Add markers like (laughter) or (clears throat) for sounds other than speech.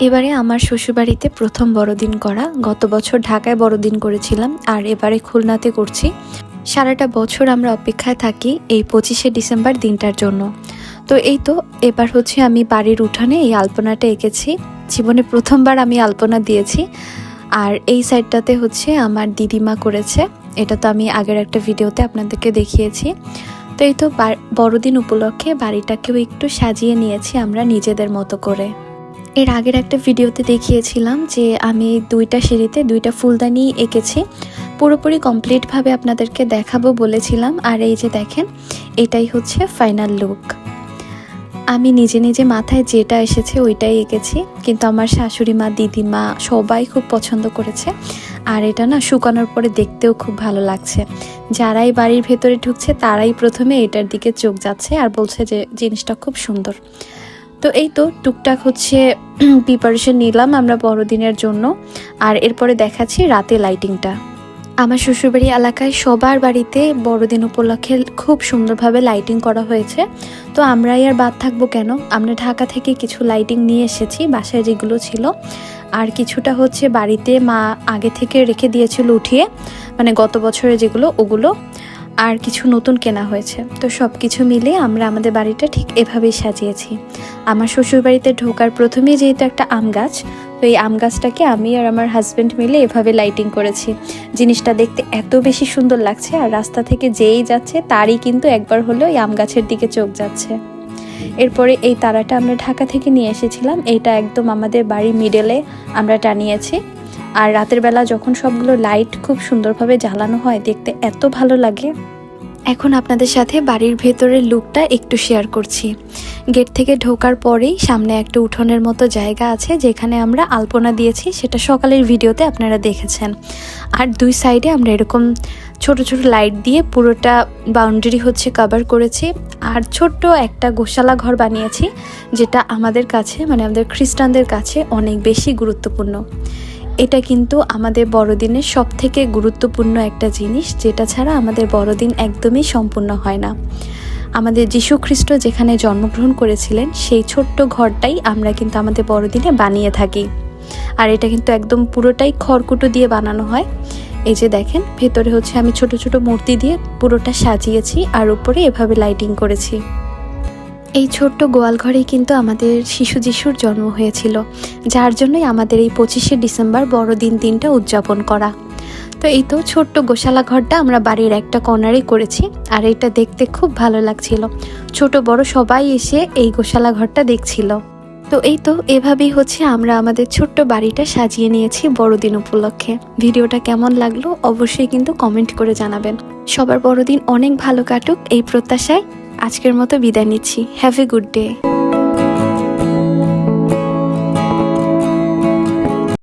এবারে আমার শ্বশুরবাড়িতে প্রথম বড়দিন করা। গত বছর ঢাকায় বড়দিন করেছিলাম, আর এবারে খুলনাতে করছি। সারাটা বছর আমরা অপেক্ষায় থাকি এই পঁচিশে ডিসেম্বর দিনটার জন্য। তো এই তো, এবার হচ্ছে আমি বাড়ির উঠানে এই আলপনাটা এঁকেছি। জীবনে প্রথমবার আমি আলপনা দিয়েছি। আর এই সাইডটাতে হচ্ছে আমার দিদিমা করেছে। এটা তো আমি আগের একটা ভিডিওতে আপনাদেরকে দেখিয়েছি। তো এই তো বড়দিন উপলক্ষে বাড়িটাকেও একটু সাজিয়ে নিয়েছি আমরা নিজেদের মতো করে। এর আগের একটা ভিডিওতে দেখিয়েছিলাম যে আমি দুইটা সিঁড়িতে দুইটা ফুলদানি এঁকেছি। পুরোপুরি কমপ্লিটভাবে আপনাদেরকে দেখাবো বলেছিলাম। আর এই যে দেখেন, এটাই হচ্ছে ফাইনাল লুক। আমি নিজে নিজে মাথায় যেটা এসেছে ওইটাই এঁকেছি। কিন্তু আমার শাশুড়ি মা দিদিমা সবাই খুব পছন্দ করেছে। আর এটা না শুকানোর পরে দেখতেও খুব ভালো লাগছে। যারাই বাড়ির ভেতরে ঢুকছে তারাই প্রথমে এটার দিকে চোখ যাচ্ছে আর বলছে যে জিনিসটা খুব সুন্দর। তো এই তো টুকটাক হচ্ছে (clears throat) প্রিপারেশন নিলাম আমরা বড়দিনের জন্য। আর এরপরে দেখাচ্ছি রাতে লাইটিংটা আমার শ্বশুরবাড়ি এলাকায় সবার বাড়িতে বড়দিন উপলক্ষে খুব সুন্দরভাবে লাইটিং করা হয়েছে। তো আমরাই আর বাদ থাকব কেন? আমরা ঢাকা থেকে কিছু লাইটিং নিয়ে এসেছি, বাসায় যেগুলো ছিল। আর কিছুটা হচ্ছে বাড়িতে মা আগে থেকে রেখে দিয়েছিল উঠিয়ে। মানে গত বছরে যেগুলো, ওগুলো। আর কিছু নতুন কেনা হয়েছে। তো সব কিছু মিলে আমরা আমাদের বাড়িটা ঠিক এভাবেই সাজিয়েছি। আমার শ্বশুর বাড়িতে ঢোকার প্রথমেই যেহেতু একটা আম গাছ, তো এই আম গাছটাকে আমি আর আমার হাজব্যান্ড মিলে এভাবে লাইটিং করেছি। জিনিসটা দেখতে এত বেশি সুন্দর লাগছে আর রাস্তা থেকে যেই যাচ্ছে তারই কিন্তু একবার হলেও এই আম গাছের দিকে চোখ যাচ্ছে। এরপরে এই তারাটা আমরা ঢাকা থেকে নিয়ে এসেছিলাম। এটা একদম আমাদের বাড়ির মিডলে আমরা টানিয়েছি। আর রাতের বেলা যখন সবগুলো লাইট খুব সুন্দরভাবে জ্বালানো হয়, দেখতে এত ভালো লাগে। এখন আপনাদের সাথে বাড়ির ভেতরের লুকটা একটু শেয়ার করছি। গেট থেকে ঢোকার পরেই সামনে একটা উঠোনের মতো জায়গা আছে, যেখানে আমরা আলপনা দিয়েছি, সেটা সকালের ভিডিওতে আপনারা দেখেছেন। আর দুই সাইডে আমরা এরকম ছোট ছোট লাইট দিয়ে পুরোটা বাউন্ডারি হচ্ছে কভার করেছি। আর ছোট্ট একটা গোশালা ঘর বানিয়েছি, যেটা আমাদের কাছে মানে আমাদের খ্রিস্টানদের কাছে অনেক বেশি গুরুত্বপূর্ণ। এটা কিন্তু আমাদের বড়দিনের সব থেকে গুরুত্বপূর্ণ একটা জিনিস, যেটা ছাড়া আমাদের বড়দিন একদমই সম্পূর্ণ হয় না। আমাদের যীশু খ্রিস্ট যেখানে জন্মগ্রহণ করেছিলেন, সেই ছোট্ট ঘরটাই আমরা কিন্তু আমাদের বড়দিনে বানিয়ে থাকি। আর এটা কিন্তু একদম পুরোটাই খড়কুটো দিয়ে বানানো হয়। এই যে দেখেন, ভেতরে হচ্ছে আমি ছোট ছোট মূর্তি দিয়ে পুরোটা সাজিয়েছি আর উপরে এভাবে লাইটিং করেছি। এই ছোট্ট গোয়াল ঘরেই কিন্তু আমাদের শিশু যিশুর জন্ম হয়েছিল, যার জন্যই আমাদের এই পঁচিশে ডিসেম্বর বড়দিন দিনটা উদযাপন করা। তো এই তো ছোট্ট গোশালা ঘরটা আমরা বাড়ির একটা কর্নারে করেছি, আর এটা দেখতে খুব ভালো লাগছিল। ছোট বড় সবাই এসে এই গোশালা ঘরটা দেখছিল। তো এই তো এভাবেই হচ্ছে আমরা আমাদের ছোট্ট বাড়িটা সাজিয়ে নিয়েছি বড়দিন উপলক্ষে। ভিডিওটা কেমন লাগল অবশ্যই কিন্তু কমেন্ট করে জানাবেন। সবার বড়দিন অনেক ভালো কাটুক, এই প্রত্যাশায় আজকের মতো বিদায় নিচ্ছি। Have a good day